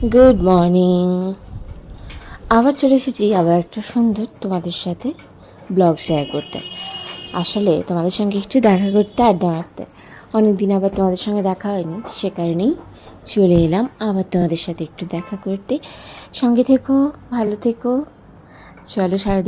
Good morning আবার চলে এসেছি আবার একটা সুন্দর তোমাদের সাথে ব্লগ শেয়ার করতে। আসলে তোমাদের সঙ্গে একটু দেখা করতে, আড্ডা মারতে। অনেক দিন আবার তোমাদের সঙ্গে দেখা হয়নি, সে কারণেই চলে এলাম আবার তোমাদের সাথে একটু দেখা করতে। সঙ্গে থেকো, ভালো থেকো। চলো সারা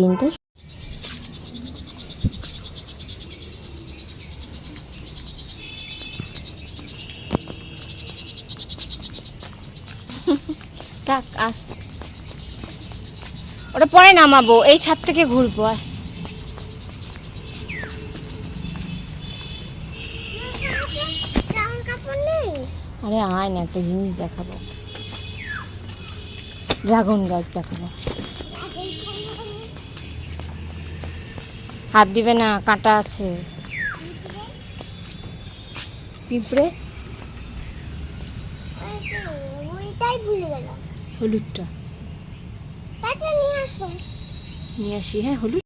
থাক আর ওটা পরে নামাবো, এই ছাদ থেকে ঘুরবো আর আরে আয় না, একটা জিনিস দেখাবো। ড্রাগন গাছ দেখাবো। হাত দিবে না, কাঁটা আছে। পিঁপড়ে? ভুলে গেলাম। হলুদটা। নিয়ে আসো। হ্যাঁ হলুদ।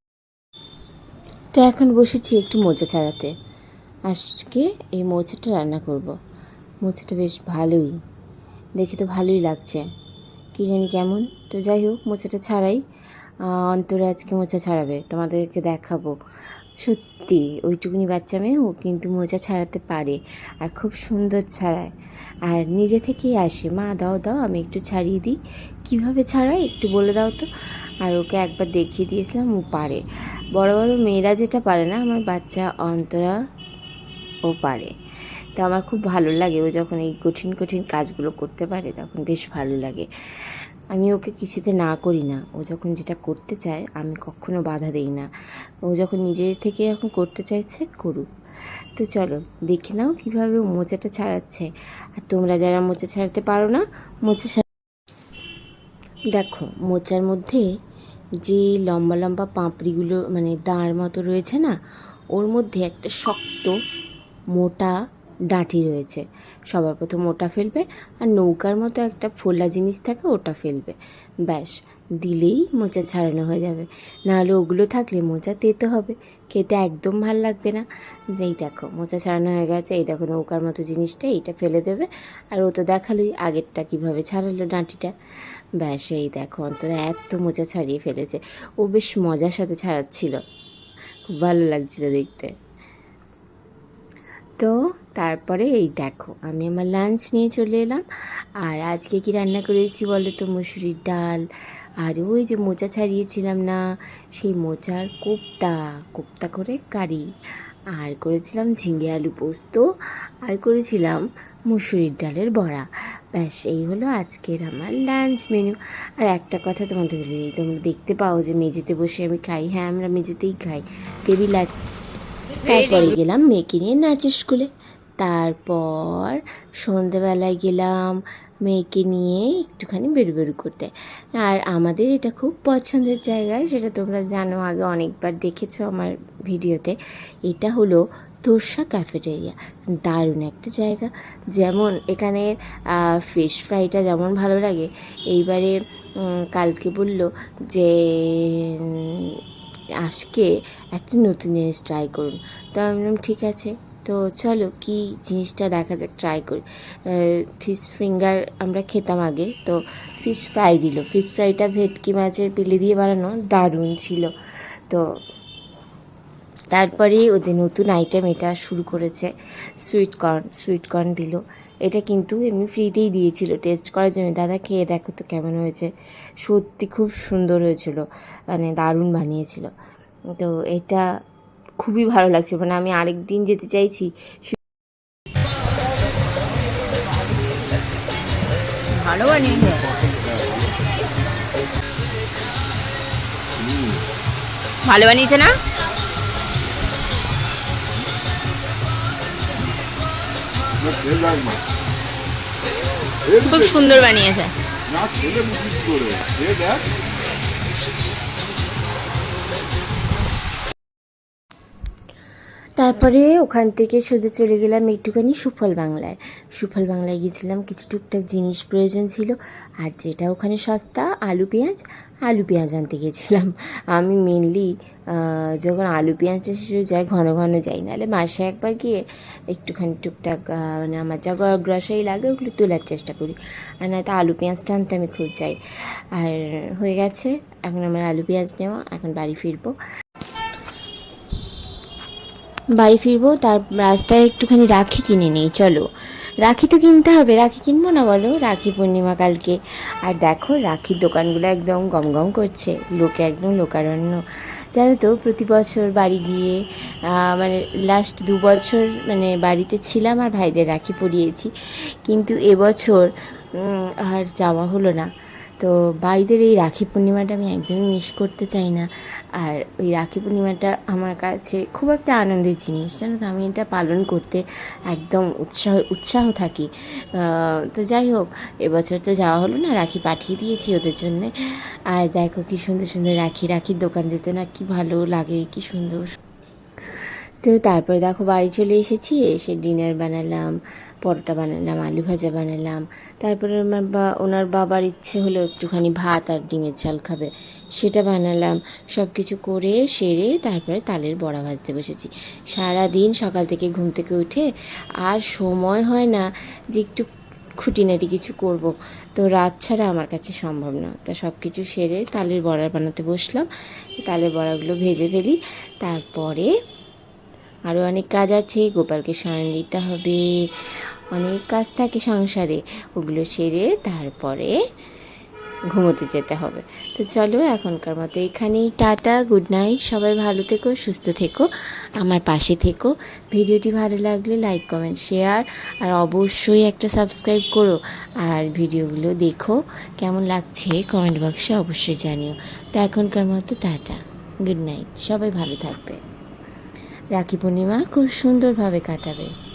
তো এখন বসেছি একটু মোচা ছাড়াতে। আজকে এই মোচাটা রান্না করব। মোচাটা বেশ ভালোই। দেখে তো ভালোই লাগছে। কি জানি কেমন। তো যাই হোক মোচাটা ছাড়াই অন্তরে আজকে মোচা ছাড়াবে। তোমাদেরকে দেখাবো। সত্যি, ওইটুকুনি বাচ্চা মেয়ে ও কিন্তু মোচা ছাড়াতে পারে আর খুব সুন্দর ছাড়ায়। আর নিজে থেকেই আসে, মা, দাও দাও, আমি একটু ছাড়িয়ে দিই। কীভাবে ছাড়াই একটু বলে দাও তো। আর ওকে একবার দেখিয়ে দিয়েছিলাম, ও পারে। বড় বড় মেয়েরা যেটা পারে না, আমার বাচ্চা অন্তরা ও পারে। তো আমার খুব ভালো লাগে, ও যখন এই কঠিন কঠিন কাজগুলো করতে পারে, তখন বেশ ভালো লাগে। আমি ওকে কিছুতে না করি না। ও যখন যেটা করতে চায়, আমি কখনো বাধা দেই না। ও যখন নিজের থেকে এখন করতে চাইছে, করুক। তো চলো, দেখে নাও কীভাবে মোচাটা ছাড়াচ্ছে। আর তোমরা যারা মোচা ছাড়াতে পারো না, মোচা দেখো, মোচার মধ্যে যে লম্বা লম্বা পাঁপড়িগুলো মানে দাঁড় মতো রয়েছে না, ওর মধ্যে একটা শক্ত, মোটা ডাঁটি রয়েছে। সবার প্রথম ওটা ফেলবে আর নৌকার মতো একটা ফোলা জিনিস থাকে ওটা ফেলবে। ব্যাস, দিলেই মোচা ছাড়ানো হয়ে যাবে। নাহলে ওগুলো থাকলে মোচা তেতে হবে। খেতে একদম ভালো লাগবে না। এই দেখো, মোচা ছাড়ানো হয়ে গেছে। এই দেখো নৌকার মতো জিনিসটা, এইটা ফেলে দেবে। আর ও তো দেখালোই আগেরটা কীভাবে ছাড়ালো ডাঁটিটা। ব্যাস, এই দেখো অন্তরা এত মোচা ছাড়িয়ে ফেলেছে। ও বেশ মজার সাথে ছাড়াচ্ছিল। খুব ভালো লাগছিল দেখতে। তো তারপরে এই দেখো আমি আমার লাঞ্চ নিয়ে চলে এলাম। আর আজকে কি রান্না করেছি বলো তো? মুসুরির ডাল। আর ওই যে মোচা ছাড়িয়েছিলাম না সেই মোচার কোপ্তা কোপ্তা করে কারি। আর করেছিলাম ঝিঙে আলু পোস্ত আর করেছিলাম মুসুরির ডালের বড়া। ব্যাস এই হলো আজকের আমার লাঞ্চ মেনু আর একটা কথা তোমাদের বলে দিই তোমরা দেখতে পাও যে মেঝেতে বসে আমি খাই। হ্যাঁ আমরা মেঝেতেই খাই। টেবিল তারপরে গেলাম মেয়েকে নিয়ে নাচের স্কুলে তারপর সন্ধেবেলায় গেলাম মেয়েকে নিয়ে একটুখানি বেরু বেরু করতে। আর আমাদের এটা খুব পছন্দের জায়গা, সেটা তোমরা জানো, আগে অনেকবার দেখেছ আমার ভিডিওতে। এটা হলো তোরসা ক্যাফেটেরিয়া। দারুণ একটা জায়গা। যেমন এখানে ফিশ ফ্রাইটা যেমন ভালো লাগে, এইবারে কালকে বলল যে আজকে একটা নতুন জিনিস ট্রাই করুন। তো আমি বললাম, ঠিক আছে। তো চলো কি জিনিসটা দেখা যাক ট্রাই করি। ফিশ ফিঙ্গার আমরা খেতাম আগে, তো ফিশ ফ্রাই দিল। ফিশ ফ্রাইটা ভেটকি মাছের পিলে দিয়ে বানানো, দারুণ ছিল। তো তারপরে ওদের নতুন আইটেম এটা শুরু করেছে সুইট কর্ন সুইট কর্ন দিল। এটা কিন্তু এমনি ফ্রিতেই দিয়েছিল। টেস্ট করার জন্য, দাদা, খেয়ে দেখো তো কেমন হয়েছে। সত্যি খুব সুন্দর হয়েছিল মানে দারুণ বানিয়েছিল। তো এটা খুবই ভালো লাগছে। মানে আমি আরেক দিন যেতে চাইছি ভালো বানিয়েছে ভালো বানিয়েছে না? খুব সুন্দর বানিয়েছে। তারপরে ওখান থেকে সোজা চলে গেলাম একটুখানি সুফল বাংলায়। সুফল বাংলায় গিয়েছিলাম, কিছু টুকটাক জিনিস প্রয়োজন ছিল, আর যেটা ওখানে সস্তা, আলু, পেঁয়াজ আলু, পেঁয়াজ আনতে গেছিলাম। আমি মেনলি যখন আলু, পেঁয়াজ শেষে যাই ঘন ঘন যাই, নাহলে মাসে একবার গিয়ে একটুখানি টুকটাক মানে আমার যা গ্রসারি লাগে ওগুলো তোলার চেষ্টা করি। আর নয়তো আলু, পেঁয়াজটা আনতে আমি খুব চাই। আর হয়ে গেছে, এখন আমার আলু, পেঁয়াজ নেওয়া, এখন বাড়ি ফিরবো। বাড়ি ফিরবো, তার রাস্তায় একটুখানি রাখি কিনে নিই, চলো। রাখি তো কিনতে হবে, রাখি কিনবো না বলো? রাখি পূর্ণিমা কালকে। আর দেখো, রাখির দোকানগুলো একদম গম গম করছে, লোকে একদম লোকারণ্য। জানো তো, প্রতি বছর বাড়ি গিয়ে মানে লাস্ট দু বছর মানে বাড়িতে ছিলাম আর ভাইদের রাখি পরিয়েছি। কিন্তু এবছর আর যাওয়া হলো না। তো ভাইদের এই রাখি পূর্ণিমাটা আমি একদমই মিস করতে চাই না। আর ওই রাখি পূর্ণিমাটা আমার কাছে খুব একটা আনন্দের জিনিস, জানো তো? আমি এটা পালন করতে একদম উৎসাহ উৎসাহ থাকি। তো যাই হোক, এবছর তো যাওয়া হলো না, রাখি পাঠিয়ে দিয়েছি ওদের জন্যে। আর দেখো কি সুন্দর সুন্দর রাখি, রাখির দোকান যেতে না কি ভালো লাগে, কি সুন্দর। তো তারপরে দেখো বাড়ি চলে এসেছি, এসে ডিনার বানালাম, পরোটা বানালাম, আলু ভাজা বানালাম। তারপরে আমার বা, ওনার বাবার ইচ্ছে হলো একটুখানি ভাত আর ডিমের ঝাল খাবে, সেটা বানালাম। সব কিছু করে সেরে তারপরে তালের বড়া ভাজতে বসেছি। সারা দিন সকাল থেকে ঘুম থেকে উঠে আর সময় হয় না যে একটু খুঁটিনাটি কিছু করব। তো রাত ছাড়া আমার কাছে সম্ভব না। তা সব কিছু সেরে তালের বড়া বানাতে বসলাম, তালের বড়াগুলো ভেজে ফেলি, তারপরে আরও অনেক কাজ আছে, গোপালকে শয়ন দিতে হবে। অনেক কাজ থাকে সংসারে, ওগুলো সেরে তারপরে ঘুমোতে যেতে হবে। তো চলো, এখনকার মতো এখানেই টাটা গুড নাইট সবাই ভালো থেকো, সুস্থ থেকো, আমার পাশে থেকো। ভিডিওটি ভালো লাগলে লাইক কমেন্ট শেয়ার আর অবশ্যই একটা সাবস্ক্রাইব করো, আর ভিডিওগুলো দেখো, কেমন লাগছে কমেন্ট বক্সে অবশ্যই জানিও। তো এখনকার মতো টাটা গুড নাইট সবাই ভালো থাকবে। রাখি পূর্ণিমা খুব সুন্দরভাবে কাটাবে।